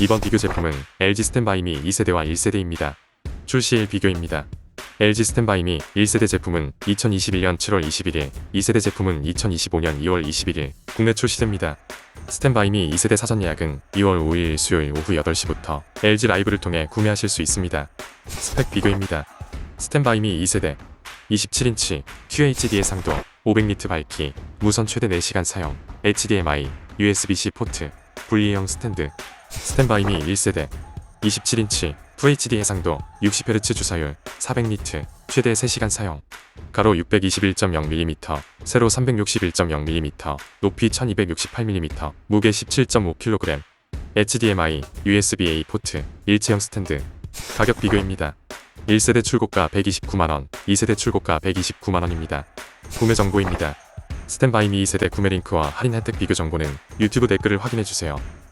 이번 비교 제품은 LG 스탠바이미 2세대와 1세대입니다. 출시일 비교입니다. LG 스탠바이미 1세대 제품은 2021년 7월 21일, 2세대 제품은 2025년 2월 21일 국내 출시됩니다. 스탠바이미 2세대 사전 예약은 2월 5일 수요일 오후 8시부터 LG 라이브를 통해 구매하실 수 있습니다. 스펙 비교입니다. 스탠바이미 2세대 27인치 QHD 해상도 500니트 밝기 무선 최대 4시간 사용 HDMI USB-C 포트 분리형 스탠드 스탠바이미 1세대 27인치 FHD 해상도 60Hz 주사율 400니트 최대 3시간 사용 가로 621.0mm 세로 361.0mm 높이 1268mm 무게 17.5kg HDMI USB-A 포트 일체형 스탠드 가격 비교입니다 1세대 출고가 129만원, 2세대 출고가 129만원입니다. 구매 정보입니다. 스탠바이미 2세대 구매 링크와 할인 혜택 비교 정보는 유튜브 댓글을 확인해주세요.